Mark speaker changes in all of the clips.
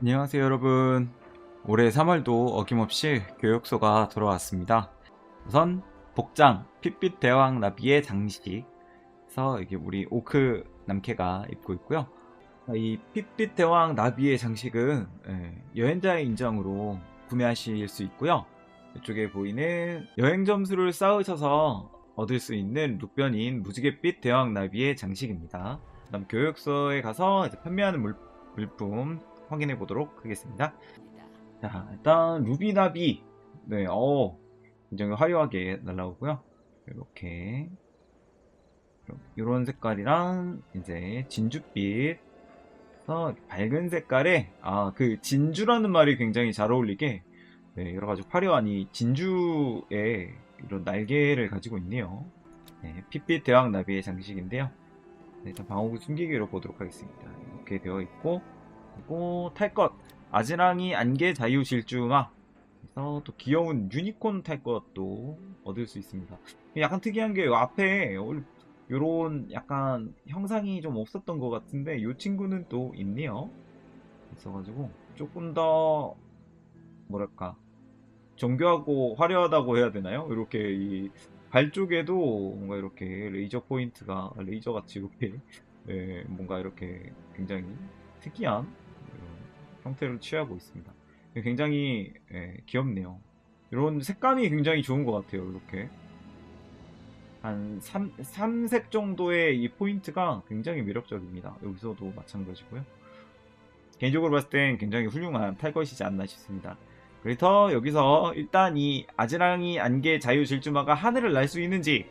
Speaker 1: 안녕하세요 여러분. 올해 3월도 어김없이 교육소가 돌아왔습니다. 우선 복장 핏빛 대왕 나비의 장식에서 이게 우리 오크 남캐가 입고 있고요. 이 핏빛 대왕 나비의 장식은 예, 여행자의 인장으로 구매하실 수 있고요. 이쪽에 보이는 여행 점수를 쌓으셔서 얻을 수 있는 룩변인 무지갯빛 대왕 나비의 장식입니다. 그다음 교육소에 가서 판매하는 물, 물품 확인해 보도록 하겠습니다. 자, 일단 루비나비. 네, 어, 굉장히 화려하게 날라오고요. 이렇게 이런 색깔이랑 이제 진주빛. 그래서 밝은 색깔에 아, 그 진주라는 말이 굉장히 잘 어울리게 네, 여러 가지 화려한 이 진주의 이런 날개를 가지고 있네요. 네, 핏빛 대왕 나비의 장식인데요. 네, 일단 방어구 숨기기로 보도록 하겠습니다. 이렇게 되어 있고 그리고 탈 것 아지랑이 안개 자유 질주마. 그래서 또 귀여운 유니콘 탈 것도 얻을 수 있습니다. 약간 특이한 게 앞에 요런 약간 형상이 좀 없었던 것 같은데 이 친구는 또 있네요. 있어가지고 조금 더 뭐랄까 정교하고 화려하다고 해야 되나요? 이렇게 이 발 쪽에도 뭔가 이렇게 레이저 포인트가 레이저 같이 이렇게 네, 뭔가 이렇게 굉장히 특이한 형태를 취하고 있습니다. 굉장히 예, 귀엽네요. 이런 색감이 굉장히 좋은 것 같아요. 이렇게 한 3, 3색 정도의 이 포인트가 굉장히 매력적입니다. 여기서도 마찬가지고요. 개인적으로 봤을 땐 굉장히 훌륭한 탈 것이지 않나 싶습니다. 그래서 여기서 일단 이 아지랑이 안개 자유 질주마가 하늘을 날 수 있는지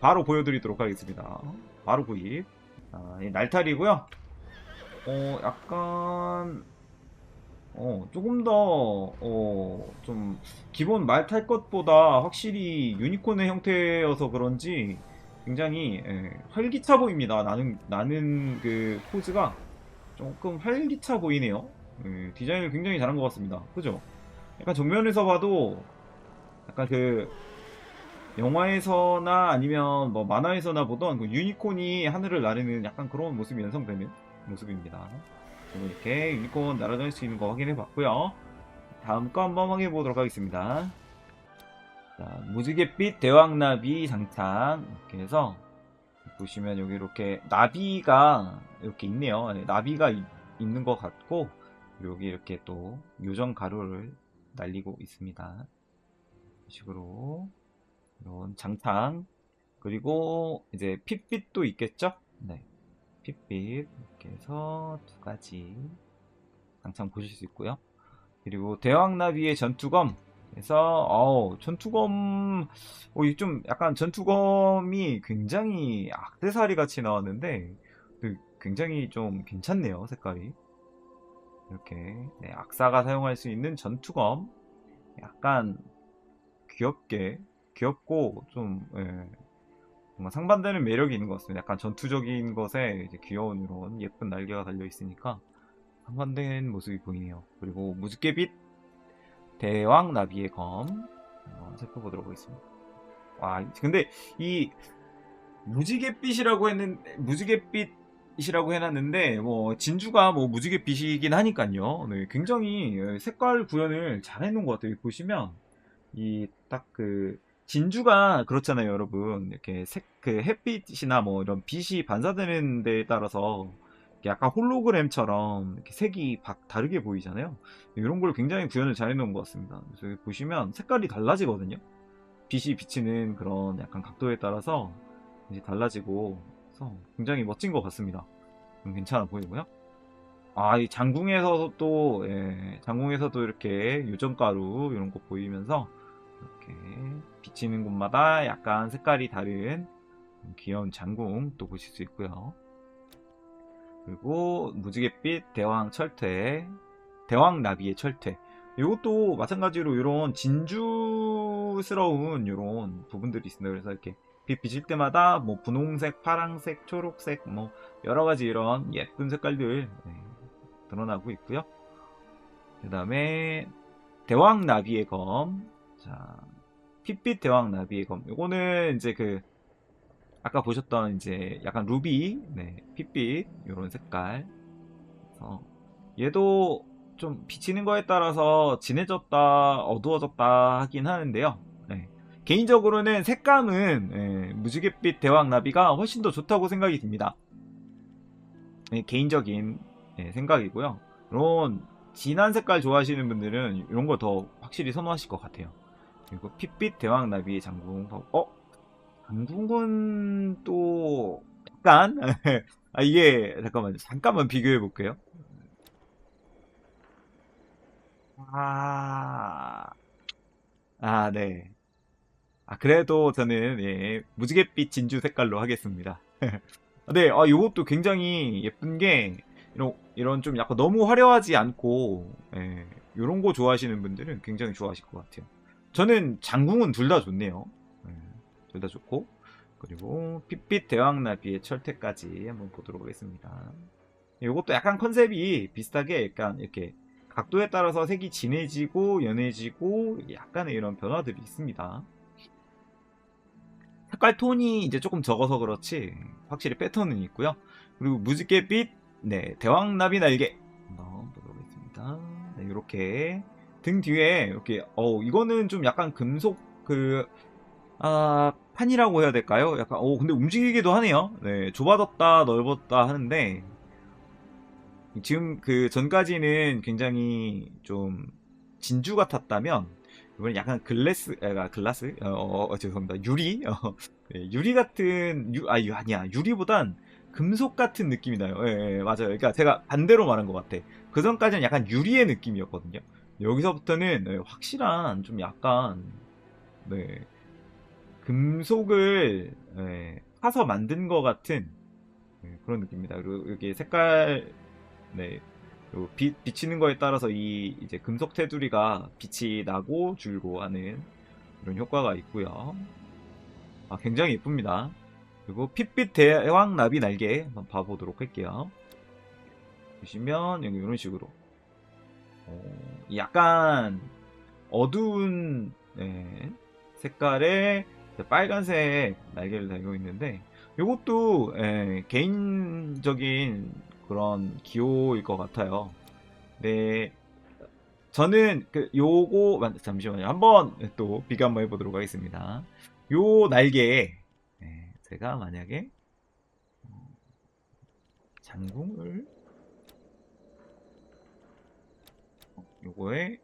Speaker 1: 바로 보여드리도록 하겠습니다. 바로 구입. 아, 날탈이고요. 어, 약간 어, 조금 더, 어, 좀, 기본 말 탈 것보다 확실히 유니콘의 형태여서 그런지 굉장히, 예, 활기차 보입니다. 나는, 나는 그 포즈가 조금 활기차 보이네요. 예, 디자인을 굉장히 잘한 것 같습니다. 그죠? 약간 정면에서 봐도 약간 그, 영화에서나 아니면 뭐 만화에서나 보던 그 유니콘이 하늘을 나르는 약간 그런 모습이 연상되는 모습입니다. 이렇게 유니콘 날아다닐 수 있는 거 확인해 봤고요. 다음 거 한번 확인해 보도록 하겠습니다. 자, 무지갯빛 대왕나비 장창 이렇게 해서 보시면 여기 이렇게 나비가 이렇게 있네요. 네, 나비가 이, 있는 것 같고 여기 이렇게 또 요정 가루를 날리고 있습니다. 이런 식으로 이런 장창 그리고 이제 핏빛도 있겠죠? 네. 핏빛 이렇게 해서 두 가지 당장 보실 수 있고요. 그리고 대왕나비의 전투검 그래서 어우 전투검 어, 좀 약간 전투검이 굉장히 악세사리 같이 나왔는데 그 굉장히 좀 괜찮네요 색깔이 이렇게 네, 악사가 사용할 수 있는 전투검 약간 귀엽게 귀엽고 좀 예, 뭔가 상반되는 매력이 있는 것 같습니다. 약간 전투적인 것에 귀여운 이런 예쁜 날개가 달려 있으니까 상반된 모습이 보이네요. 그리고 무지개빛 대왕 나비의 검 한번 살펴보도록 하겠습니다. 와, 근데 이 무지갯빛이라고 했는 무지갯빛이라고 해놨는데 뭐 진주가 뭐 무지갯빛이긴 하니까요. 네, 굉장히 색깔 구현을 잘 해놓은 것 같아요. 보시면 이 딱그 진주가 그렇잖아요, 여러분. 이렇게 색, 그 햇빛이나 뭐 이런 빛이 반사되는 데에 따라서 약간 홀로그램처럼 이렇게 색이 박 다르게 보이잖아요. 이런 걸 굉장히 구현을 잘 해놓은 것 같습니다. 그래서 여기 보시면 색깔이 달라지거든요. 빛이 비치는 그런 약간 각도에 따라서 이제 달라지고 그래서 굉장히 멋진 것 같습니다. 괜찮아 보이고요. 아, 이 장궁에서도 예, 장궁에서도 이렇게 유전가루 이런 거 보이면서 이렇게 비치는 곳마다 약간 색깔이 다른 귀여운 장궁 또 보실 수 있고요. 그리고 무지갯빛 대왕 철퇴, 대왕 나비의 철퇴. 이것도 마찬가지로 이런 진주스러운 이런 부분들이 있습니다. 그래서 이렇게 빛 비칠 때마다 뭐 분홍색, 파랑색, 초록색, 뭐 여러 가지 이런 예쁜 색깔들 네, 드러나고 있고요. 그 다음에 대왕 나비의 검. 자, 핏빛 대왕 나비의 검. 요거는 이제 그 아까 보셨던 이제 약간 루비, 네, 핏빛 요런 색깔. 그래서 얘도 좀 비치는 거에 따라서 진해졌다, 어두워졌다 하긴 하는데요. 네. 개인적으로는 색감은 예, 무지갯빛 대왕 나비가 훨씬 더 좋다고 생각이 듭니다. 네, 개인적인 예, 생각이고요. 이런 진한 색깔 좋아하시는 분들은 이런 거 더 확실히 선호하실 것 같아요. 그리고 핏빛 대왕 나비의 장궁, 어? 장궁은 또 약간 아 이게 잠깐만요. 잠깐만 비교해 볼게요. 아, 아, 네. 아, 그래도 저는, 예, 무지갯빛 진주 색깔로 하겠습니다. 네, 아, 요것도 굉장히 예쁜 게, 이런, 이런 좀 약간 너무 화려하지 않고, 예, 요런 거 좋아하시는 분들은 굉장히 좋아하실 것 같아요. 저는 장궁은 둘 다 좋네요. 예, 둘다 좋고, 그리고 핏빛 대왕나비의 철퇴까지 한번 보도록 하겠습니다. 요것도 약간 컨셉이 비슷하게 약간 이렇게 각도에 따라서 색이 진해지고 연해지고 약간의 이런 변화들이 있습니다. 색깔 톤이 이제 조금 적어서 그렇지 확실히 패턴은 있고요. 그리고 무지개빛 네 대왕나비 날개 한번 보도록 하겠습니다. 네, 이렇게 등 뒤에 이렇게 어 이거는 좀 약간 금속 그 아, 판이라고 해야 될까요? 약간 어 근데 움직이기도 하네요. 네 좁아졌다 넓었다 하는데 지금 그 전까지는 굉장히 좀 진주 같았다면 이번엔 약간 글래스 아 글라스? 어, 어, 어, 죄송합니다. 유리? 어, 네, 유리 같은 유, 아 유, 아니야. 유리보단 금속 같은 느낌이 나요. 예, 예, 맞아요. 그러니까 제가 반대로 말한 것 같아. 그 전까지는 약간 유리의 느낌이었거든요 여기서부터는 네, 확실한 좀 약간 네 금속을 예, 파서 만든 것 같은 예, 그런 느낌입니다 그리고 여기 색깔 네. 요 빛, 비치는 거에 따라서 이 이제 금속 테두리가 빛이 나고 줄고 하는 이런 효과가 있고요. 아, 굉장히 예쁩니다. 그리고 핏빛 대왕 나비 날개 한번 봐보도록 할게요. 보시면 여기 이런 식으로 어, 약간 어두운 네, 색깔의 빨간색 날개를 달고 있는데 이것도 예, 개인적인 그런 기호일 것 같아요. 네. 저는 그 요거 잠시만요. 한번 또 비교 한번 해보도록 하겠습니다. 요 날개에 네, 제가 만약에 어, 장궁을 어, 요거에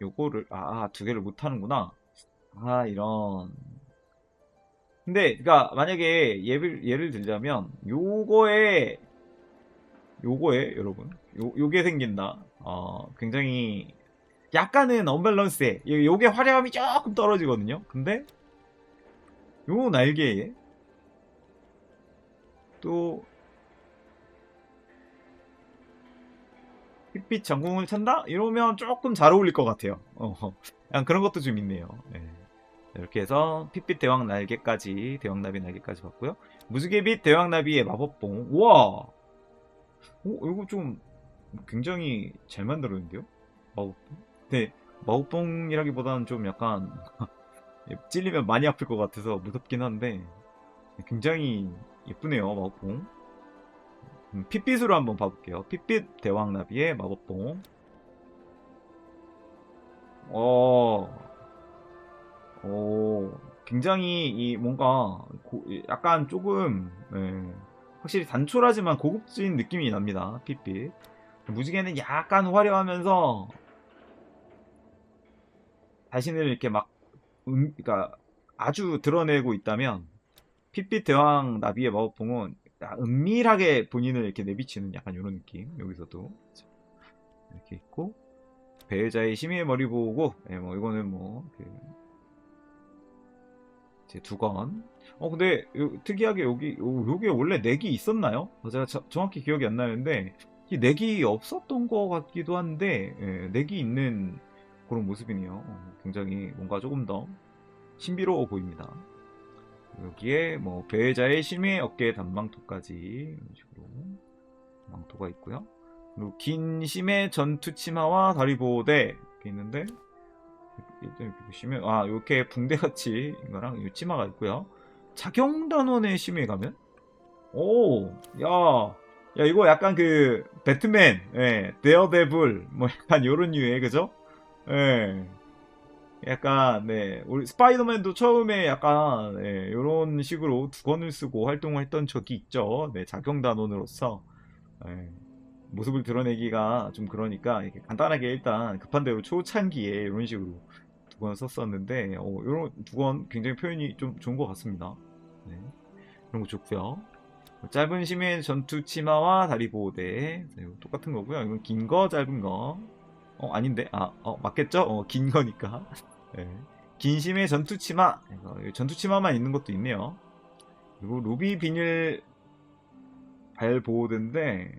Speaker 1: 요거를 아 두 개를 못 하는구나. 아 이런. 근데 그러니까 만약에 예를 예를 들자면 요거에 요거에 여러분 요, 요게 생긴다 어, 굉장히 약간은 언밸런스해 요- 요게 화려함이 조금 떨어지거든요 근데 요 날개에 또 핏빛 전궁을 찬다? 이러면 조금 잘 어울릴 것 같아요 어, 약간 그런 것도 좀 있네요 네. 이렇게 해서 핏빛 대왕 날개까지 대왕나비 날개까지 봤고요 무지개빛 대왕나비의 마법봉 우와 어, 이거 좀 굉장히 잘 만들었는데요? 마법봉? 네, 마법봉이라기보다는 좀 약간 찔리면 많이 아플 것 같아서 무섭긴 한데 굉장히 예쁘네요, 마법봉. 음, 핏빛으로 한번 봐볼게요. 핏빛 대왕나비의 마법봉. 어, 오, 굉장히 이 뭔가 고- 약간 조금 네, 확실히 단촐하지만 고급진 느낌이 납니다. 핏빛. 무지개는 약간 화려하면서 자신을 이렇게 막 음, 그러니까 아주 드러내고 있다면 핏빛 대왕 나비의 마법봉은 야, 은밀하게 본인을 이렇게 내비치는 약간 이런 느낌. 여기서도 이렇게 있고 배자의 심의 머리 보고 예, 뭐 이거는 뭐그 제 두건 어 근데 요- 특이하게 여기 요, 요게 원래 넥이 있었나요? 어, 제가 저- 정확히 기억이 안 나는데 이 넥이 없었던 것 같기도 한데 예, 넥이 있는 그런 모습이네요. 어, 굉장히 뭔가 조금 더 신비로워 보입니다. 여기에 뭐 배자의 심해 어깨 단망토까지 이런 식으로 망토가 있고요. 그리고 긴 심해 전투 치마와 다리 보호대 이렇게 있는데 일단 이렇게 보시면 아 이렇게 붕대 같이 이거랑 이 치마가 있고요. 작용 단원의 심해 가면 오, 야, 야 이거 약간 그 배트맨, 예, 데어데블 뭐 약간 요런 류의 그죠? 예. 약간 네 우리 스파이더맨도 처음에 약간 예, 요런 식으로 두건을 쓰고 활동을 했던 적이 있죠. 네 작용 단원으로서 예, 모습을 드러내기가 좀 그러니까 이렇게 간단하게 일단 급한 대로 초창기에 이런 식으로 두건 썼었는데 어, 요런 두건 굉장히 표현이 좀 좋은 것 같습니다. 네 그런 거 좋고요. 짧은 심해 전투 치마와 다리 보호대 네, 똑같은 거고요. 이건 긴 거, 짧은 거. 어 아닌데 아 어, 맞겠죠? 어 긴 거니까. 네. 긴 심해 전투 치마. 그래서 여기 전투 치마만 있는 것도 있네요. 그리고 루비 비닐 발 보호대인데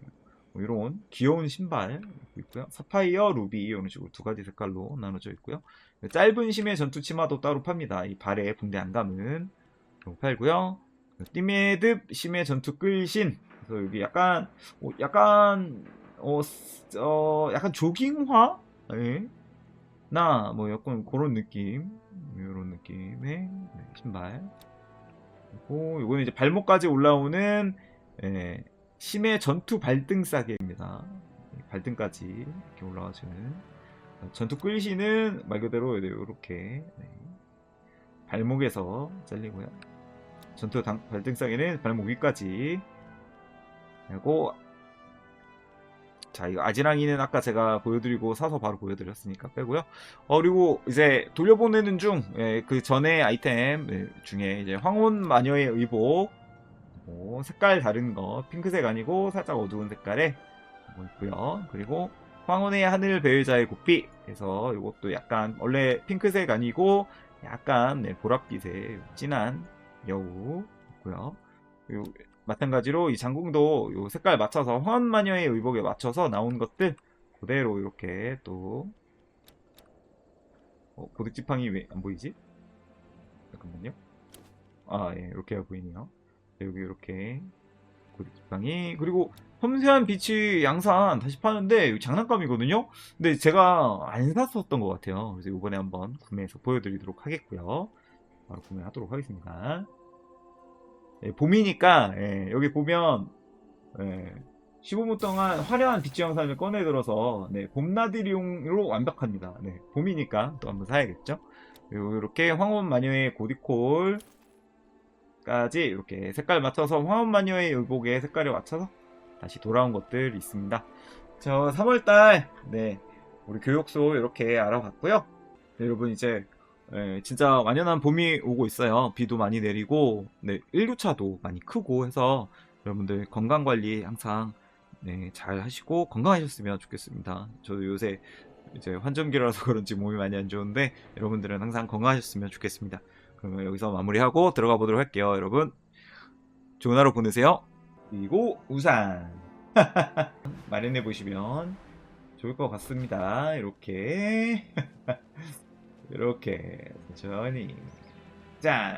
Speaker 1: 뭐 이런 귀여운 신발 있고요. 사파이어, 루비 이런 식으로 두 가지 색깔로 나눠져 있고요. 짧은 심해 전투 치마도 따로 팝니다. 이 발에 붕대 안 감은 팔고요. 띠메드 심해 전투 끌신. 그래서 여기 약간 어, 약간 어, 쓰- 어 약간 조깅화 예. 나 뭐 약간 그런 느낌. 이런 느낌의 네, 신발. 그리고 요거는 이제 발목까지 올라오는 예, 심해 전투 발등 싸개입니다. 발등까지 이렇게 올라와주는. 전투 끌시는 말 그대로 이렇게 네, 발목에서 잘리고요. 전투 당- 발등 싸개는 발목 위까지. 그리고 자, 이거 아지랑이는 아까 제가 보여드리고 사서 바로 보여드렸으니까 빼고요. 어, 그리고 이제 돌려보내는 중, 예, 그 전에 아이템 예, 중에 이제 황혼 마녀의 의복, 뭐 색깔 다른 거, 핑크색 아니고 살짝 어두운 색깔에 뭐 있고요. 그리고 황혼의 하늘 배회자의 고삐, 그래서 이것도 약간 원래 핑크색 아니고 약간 네, 보랏빛의 진한 여우 있고요. 그리고 마찬가지로 이 장궁도 요 색깔 맞춰서 황혼 마녀의 의복에 맞춰서 나온 것들 그대로 이렇게 또 어, 고득지팡이 왜 안 보이지? 잠깐만요. 아, 예, 이렇게 보이네요. 여기 이렇게 고득지팡이 그리고 섬세한 빛이 양산 다시 파는데 이거 장난감이거든요. 근데 제가 안 샀었던 것 같아요. 그래서 이번에 한번 구매해서 보여드리도록 하겠고요. 바로 구매하도록 하겠습니다. 예, 봄이니까 예, 여기 보면 예, 15분 동안 화려한 비치 영상을 꺼내 들어서 네, 봄나들이용으로 완벽합니다. 네, 봄이니까 또 한번 사야겠죠. 그리고 이렇게 황혼 마녀의 고디콜까지 이렇게 색깔 맞춰서 황혼 마녀의 의복의 색깔에 맞춰서 다시 돌아온 것들 있습니다. 저 3월달 네 우리 교육소 이렇게 알아봤고요. 네, 여러분 이제 예, 진짜 완연한 봄이 오고 있어요. 비도 많이 내리고, 네, 일교차도 많이 크고 해서 여러분들 건강 관리 항상 네, 잘 하시고 건강하셨으면 좋겠습니다. 저도 요새 이제 환절기라서 그런지 몸이 많이 안 좋은데 여러분들은 항상 건강하셨으면 좋겠습니다. 그러면 여기서 마무리하고 들어가 보도록 할게요, 여러분. 좋은 하루 보내세요. 그리고 우산 마련해 보시면 좋을 것 같습니다. 이렇게. 이렇게 천천히 짠